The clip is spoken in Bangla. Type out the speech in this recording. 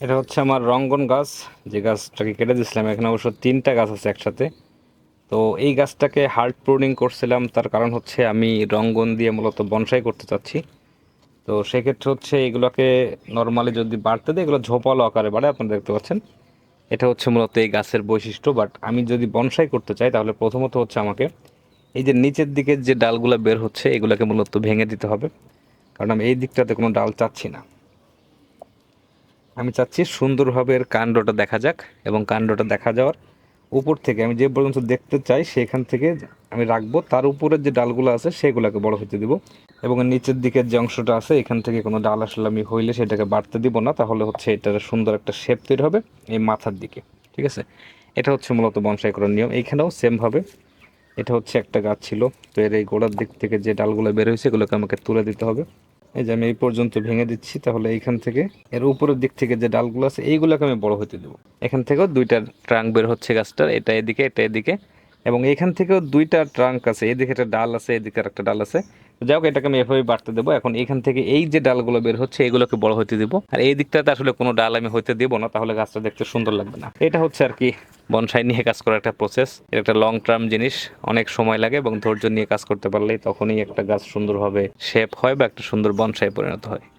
এটা হচ্ছে আমার রঙ্গন গাছ। যে গাছটাকে কেটে দিয়েছিলাম, এখানে অবশ্য তিনটা গাছ আছে একসাথে। তো এই গাছটাকে হার্ড প্রুনিং করছিলাম, তার কারণ হচ্ছে আমি রঙ্গন দিয়ে মূলত বনসাই করতে চাচ্ছি। তো সেক্ষেত্রে হচ্ছে এগুলোকে নর্মালি যদি বাড়তে দেয়, এগুলো ঝোপালো আকারে বাড়ে, আপনারা দেখতে পাচ্ছেন। এটা হচ্ছে মূলত এই গাছের বৈশিষ্ট্য বাট আমি যদি বনসাই করতে চাই, তাহলে প্রথমত হচ্ছে আমাকে এই যে নিচের দিকে যে ডালগুলো বের হচ্ছে, এগুলোকে মূলত ভেঙে দিতে হবে। কারণ আমি এই দিকটাতে কোনো ডাল চাচ্ছি না। আমি চাচ্ছি সুন্দরভাবে এর কাণ্ডটা দেখা যাক এবং কাণ্ডটা দেখা যাওয়ার উপর থেকে আমি যে পর্যন্ত দেখতে চাই সেখান থেকে আমি রাখব। তার উপরের যে ডালগুলো আছে সেগুলোকে বড় হতে দিব এবং নিচের দিকের যে অংশটা আছে এখান থেকে কোনো ডাল আসলে আমি হইলে সেটাকে বাড়তে দিব না। তাহলে হচ্ছে এটার সুন্দর একটা শেপ তৈরি হবে এই মাথার দিকে। ঠিক আছে? এটা হচ্ছে মূলত বনসাই করার নিয়ম। এইখানেও সেমভাবে এটা হচ্ছে একটা গাছ ছিল। তো এর এই গোড়ার দিক থেকে যে ডালগুলো বের হয়েছে এগুলোকে আমাকে তুলে দিতে হবে। এই যে আমি এই পর্যন্ত ভেঙে দিচ্ছি, তাহলে এইখান থেকে, এর উপরের দিক থেকে যে ডালগুলো আছে, এইগুলোকে আমি বড় হতে দেবো। এখান থেকেও দুইটা ট্রাঙ্ক বের হচ্ছে গাছটার, এটা এদিকে এটা এদিকে। এবং এখান থেকেও দুইটা ট্রাঙ্ক আছে। এদিকে একটা ডাল আছে, এদিকে একটা ডাল আছে। যাই হোক, এটাকে আমি এভাবে বাড়তে দেবো। এখন এখান থেকে এই যে ডালগুলো বের হচ্ছে, এগুলোকে বড় হতে দেবো। আর এই দিকটাতে আসলে কোনো ডাল আমি হইতে দেবো না, তাহলে গাছটা দেখতে সুন্দর লাগবে না। এটা হচ্ছে আর কি বনসাই নিয়ে কাজ করার একটা প্রসেস এটা একটা লং টার্ম জিনিস, অনেক সময় লাগে এবং ধৈর্য নিয়ে কাজ করতে পারলেই তখনই একটা গাছ সুন্দরভাবে শেপ হয় বা একটা সুন্দর বনসাই পরিণত হয়।